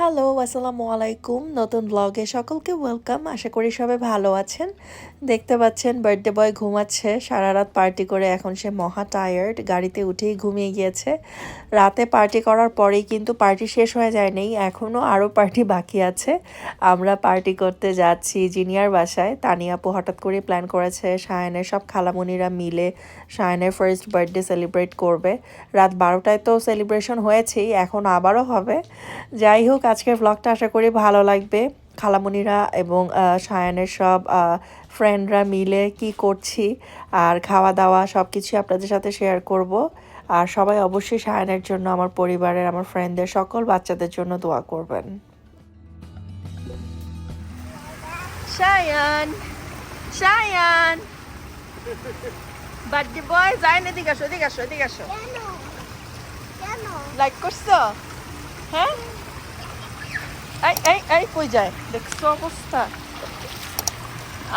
Hello আসসালামু আলাইকুম নতুন ব্লগে সকলকে ওয়েলকাম আশা করি সবাই ভালো আছেন। দেখতে পাচ্ছেন বার্থডে বয় ঘুমাচ্ছে। সারা রাত পার্টি করে এখন সে মহা টায়ার্ড গাড়িতে উঠেই ঘুমিয়ে গিয়েছে। রাতে পার্টি করার পরেই কিন্তু পার্টি শেষ হয়ে যায়নি, এখনও আরও পার্টি বাকি আছে। আমরা পার্টি করতে যাচ্ছি জিনিয়ার বাসায়। তানিয়াপু হঠাৎ করে প্ল্যান করেছে সায়নের সব খালামণিরা মিলে সায়নের ফার্স্ট বার্থডে সেলিব্রেট করবে। রাত বারোটায় তো সেলিব্রেশন হয়েছেই, এখন আবারও হবে। যাই হোক আজকের ব্লগটা আশা করি ভালো লাগবে। খালামণিরা এবং সায়ানের সব ফ্রেন্ডরা মিলে কি করছি আর খাওয়া দাওয়া সব কিছু আপনাদের সাথে শেয়ার করব। আর সবাই অবশ্যই সায়ানের জন্য আমার পরিবারের আমার ফ্রেন্ডদের সকল বাচ্চাদের জন্য দোয়া করবেন। সায়ান সায়ান। বার্থডে বয় যায় না এদিকে আসো এদিকে আসো এদিকে আসো। কেন? কেন? লাইক করছ? হ্যাঁ? এই এই এই কই যায়? দেখছ অবস্থা?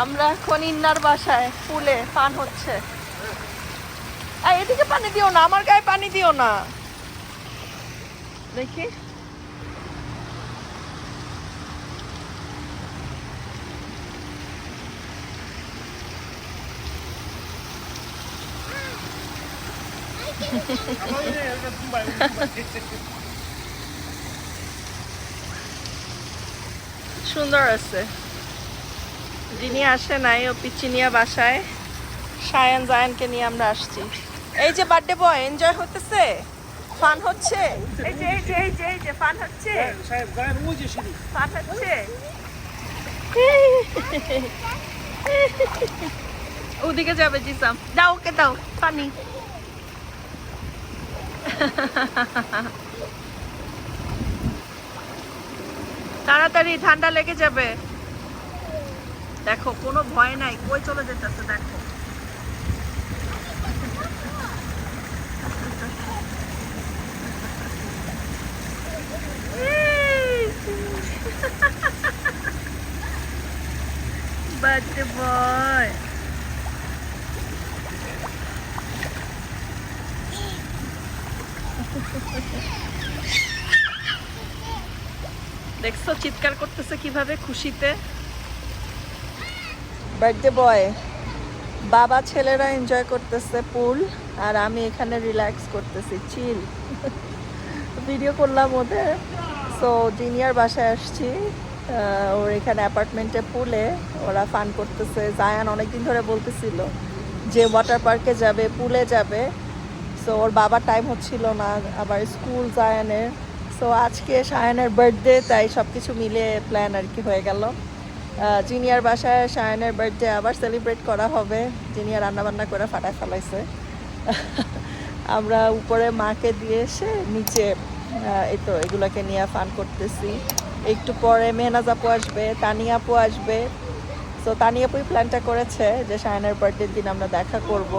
আমরা এখন ইন্নার বাসায় ফুলে পান হচ্ছে। এই এদিকে পানি দিও না আমার গায়ে পানি দিও না। দেখি। সুন্দর আছে। যিনি আসে নাই, ও পিচিনিয়া বাসায়। সায়ান, জায়ানকে নিয়ে আমরা আসছি। এই যে বার্থডে বয় এনজয় হতেছে? ফান হচ্ছে? এই যে এই যে এই যে এই যে ফান হচ্ছে? ফান হচ্ছে? ওদিকে যাবে জিসাম। দাও ওকে, দাও, পানি। তাড়াতাড়ি ঠান্ডা লেগে যাবে। দেখো কোনো ভয় নাই। কই চলে যেতেছে দেখো। Birthday boy. দেখছ, চিৎকার করতেছে কীভাবে, খুশিতে? বার্থডে বয় বাবা ছেলেরা এনজয় করতেছে পুল আর আমি এখানে রিল্যাক্স করতেছি চিল ভিডিও করলাম ওদের। সো জিনিয়ার বাসায় আসছি ওর এখানে অ্যাপার্টমেন্টে পুলে ওরা ফান করতেছে। জায়ান অনেকদিন ধরে বলতেছিল যে ওয়াটার পার্কে যাবে পুলে যাবে। সো ওর বাবার টাইম হচ্ছিল না, আবার স্কুল জায়ানের। সো আজকে সায়নের বার্থডে তাই সব কিছু মিলে প্ল্যান আর কি হয়ে গেল। জিনিয়ার বাসায় সায়নের বার্থডে আবার সেলিব্রেট করা হবে। জিনিয়া রান্নাবান্না করে ফাটায় ফেলাইছে। আমরা উপরে মাকে দিয়ে এসে নিচে এই তো এগুলোকে নিয়ে ফান করতেছি। একটু পরে মেহনাজ আপু আসবে, তানিয়া আপু আসবে। তো তানিয়া আপুই প্ল্যানটা করেছে যে সায়নের বার্থডের দিন আমরা দেখা করব।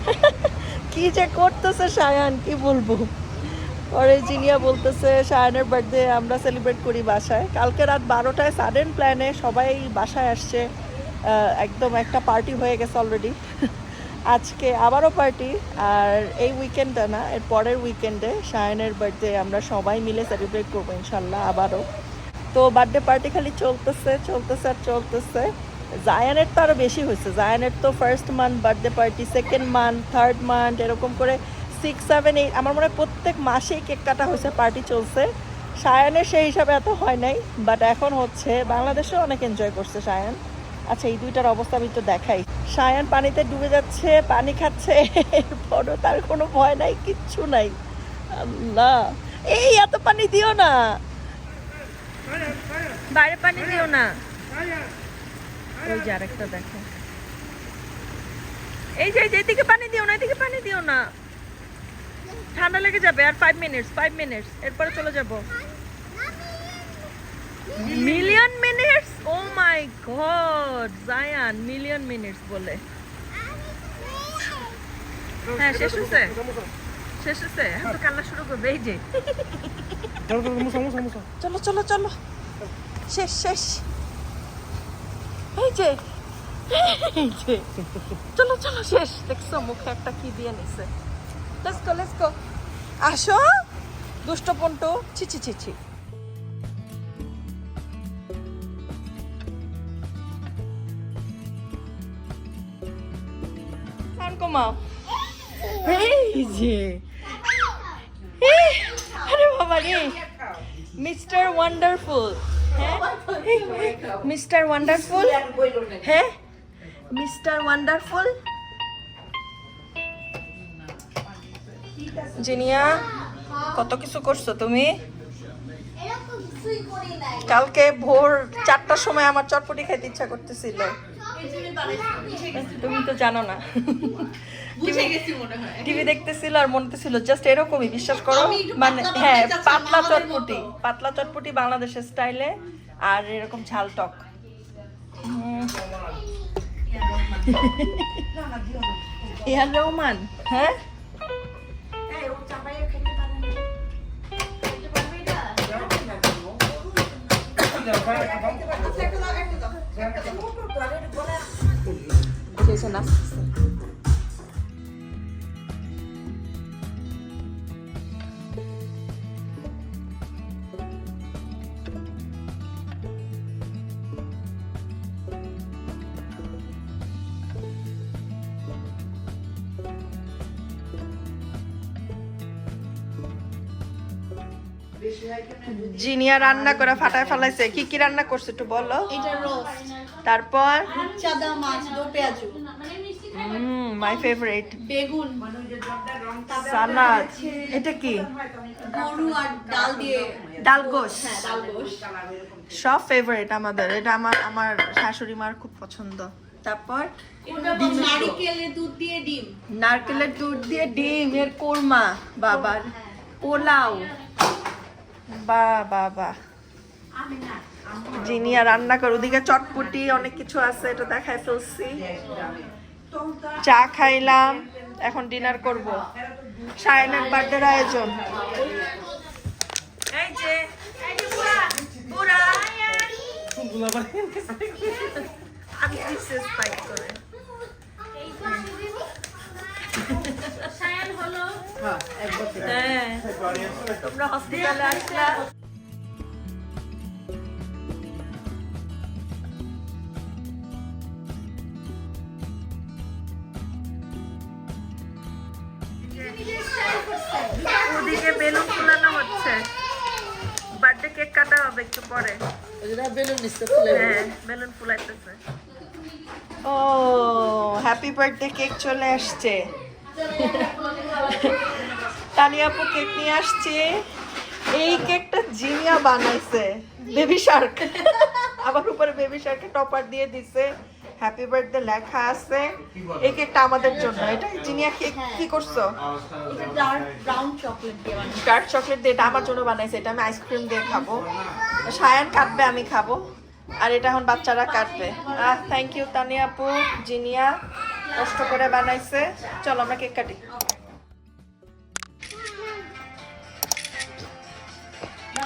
কি যে করতেছে সায়ান, কি বলব? পরে জিনিয়া বলতেছে, সায়নের বার্থডে আমরা সেলিব্রেট করি বাসায়। কালকে রাত বারোটায় সাডেন প্ল্যানে সবাই বাসায় আসছে। একদম একটা পার্টি হয়ে গেছে অলরেডি আজকে আবারও পার্টি আর এই উইকেন্ডটা না, এর পরের উইকেন্ডে সায়নের বার্থডে আমরা সবাই মিলে সেলিব্রেট করব ইনশাল্লাহ আবারও। তো বার্থডে পার্টি খালি চলতেছে চলতেছে আর চলতেছে। জায়ানের তো আরও বেশি হয়েছে। জায়ানের তো first month birthday party second month third month এরকম করে সিক্স সেভেন এইট আমার মনে হয় প্রত্যেক মাসেই কেক কাটা হয়েছে পার্টি চলছে। সায়ানের সেই হিসাবে এত হয় নাই বাট এখন হচ্ছে বাংলাদেশেও অনেক এনজয় করছে সায়ান। আচ্ছা এই দুইটার অবস্থা আমি তো দেখাই। সায়ান পানিতে ডুবে যাচ্ছে পানি খাচ্ছে এরপরও তার কোনো ভয় নাই কিচ্ছু নাই। আল্লাহ এই এত পানি দিও না। বাইরে পানি দিও না। ওই যে আরেকটা দেখো। এই যে এদিকে পানি দিও না এদিকে পানি দিও না। ঠান্ডা লেগে যাবে আর ফাইভ মিনিটস ফাইভ মিনিটস এরপরে চলে যাব। Million minutes oh my god Zayan million minutes বলে। হ্যাঁ শেষ হয়েছে? শেষ হয়েছে? এখন তো কান্না শুরু করবে এই যে। চলো চলো মুসা মুসা মুসা। চলো চলো চলো। শেষ শেষ। এই যে। এই যে। চলো চলো শেষ। দেখছ মুখে একটা কি দিয়ে নিছে। লেটস গো লেটস গো আসো। দুষ্ট পন্টু ছি ছি ছি ছি। কমাও। এই যে। আরে বাবা রে। Mister wonderful. হ্যাঁ? Mister wonderful. হ্যাঁ? Mister wonderful? জিনিয়া কত কিছু করছ তুমি? কালকে ভোর চারটার সময় আমার চটপটি খাইতে ইচ্ছা করতেছিল। তুমি তো জানো না। টিভি দেখতেছিল আর মনে ছিল জাস্ট এরকমই বিশ্বাস করো। মানে হ্যাঁ পাতলা চটপটি পাতলা চটপটি বাংলাদেশের স্টাইলে আর এরকম ঝাল টক। ইহার রহমান। হ্যাঁ? এসে নাচতেছে জিনিয়া রান্না করে ফাটায় ফেলাইছে। কি কি রান্না করছে একটু বলো? এটা রোস্ট। তারপর? চাদা মাছ দো পেঁয়াজু। মাই ফেভারিট বেগুন। সালাদ। এটা কি? গরু আর ডাল দিয়ে। ডাল গোশ। হ্যাঁ ডাল গোশ। সব ফেভারিট আমাদের। এটা আমার আমার শাশুড়ি মার খুব পছন্দ। তারপর? নারিকেলের দুধ দিয়ে ডিম। নারকেলের দুধ দিয়ে ডিম। এর কোরমা বাবার পোলাও। বা বাবা জিনিয়া রান্না করে ওদিকে চটপটি অনেক কিছু আছে এটা দেখায় ফেলছি। চা খাইলাম এখন ডিনার করব। সায়নের বার্থডের আয়োজন। এই যে এই বুড়া বুড়া। আমি দিচ্ছি স্পাইক করে? হ্যাঁ তোমরা হসপিটালে আসলা ওদিকে বেলুন ফুলানো হচ্ছে। বার্থডে কেক কাটা হবে একটু পরে। হ্যাঁ বেলুন। ফুলাইতেছে। ও হ্যাপি বার্থডে কেক চলে আসছে। তানিয়া আপু কেক নিয়ে আসছে। এই কেকটা জিনিয়া বানাইছে, বেবি শার্ক। আবার উপরে বেবি শার্কে টপার দিয়ে দিছে। হ্যাপি বার্থডে লেখা আছে। এই কেকটা আমাদের জন্য। এটা জিনিয়া কেক কি করছ? ডার্ক চকলেট দিয়ে এটা আমার জন্য বানাইছে। এটা আমি আইসক্রিম দিয়ে খাব। সায়ান কাটবে, আমি খাব। আর এটা এখন বাচ্চারা কাটবে। আহ থ্যাংক ইউ তানিয়া আপু জিনিয়া কষ্ট করে বানাইছে। চলো আমরা কেক কাটি।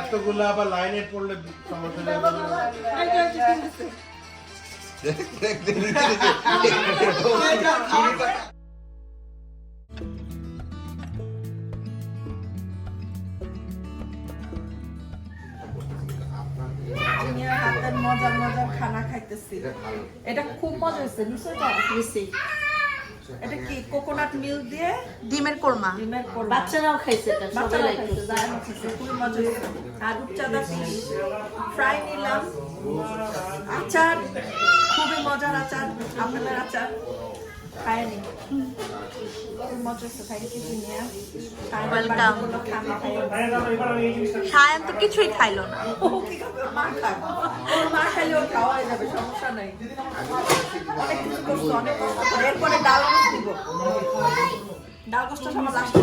এতগুলো আবার লাইনে পড়লে সমস্যা মজার মজার খানা খাইতেছি। এটা খুব মজা হয়েছে নিশ্চয়ই এটা কি কোকোনাট মিল্ক দিয়ে? ডিমের কোরমা। ডিমের কোরমা। বাচ্চারাও খাইছে এটা সবাই বাচ্চারা লাইক খাইছে, খুবই মজা। আর fish ফ্রাই নিলাম। আচার খুবই মজার আচার আপনাদের আচার। খায়নি. খানা খাইয়ে সায়ান তো কিছুই খাইলো না মা খায়। ওর মা খাইলে ওর খাওয়া যাবে, সমস্যা নাই। অনেক কিছু করছ, অনেক কষ্ট করে। এরপরে ডাল দিব। ডাল গোসটা সবার লাস্টে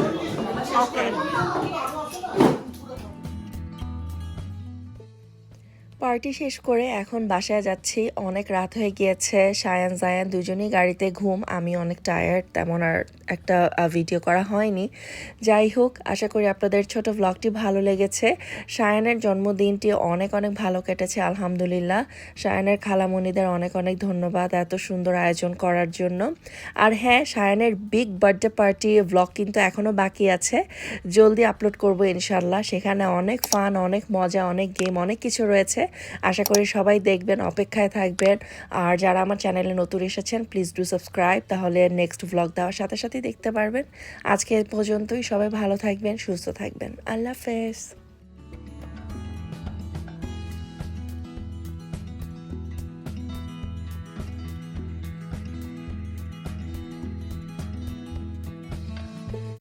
পার্টি শেষ করে এখন বাসায় যাচ্ছি। অনেক রাত হয়ে গিয়েছে। সায়ান, জায়ান দুজনেই গাড়িতে ঘুম। আমি অনেক টায়ার্ড তেমন আর একটা ভিডিও করা হয়নি। যাই হোক, আশা করি আপনাদের ছোট ব্লগটি ভালো লেগেছে। সায়ানের জন্মদিনটি অনেক অনেক ভালো কেটেছে, আলহামদুলিল্লাহ। সায়ানের খালামণিদের অনেক অনেক ধন্যবাদ এত সুন্দর আয়োজন করার জন্য। আর হ্যাঁ সায়ানের বিগ বার্থডে পার্টি ব্লগ কিন্তু এখনও বাকি আছে। জলদি আপলোড করব ইনশাল্লাহ। সেখানে অনেক ফান অনেক মজা, অনেক গেম অনেক কিছু রয়েছে। আশা করি সবাই দেখবেন, অপেক্ষায় থাকবেন। আর যারা আমার চ্যানেলে নতুন এসেছেন প্লিজ ডু সাবস্ক্রাইব তাহলে নেক্সট ব্লগ দেওয়ার সাথে সাথেই দেখতে পারবেন। আজকে পর্যন্তই। সবাই ভালো থাকবেন, সুস্থ থাকবেন। আল্লাহ হাফেজ।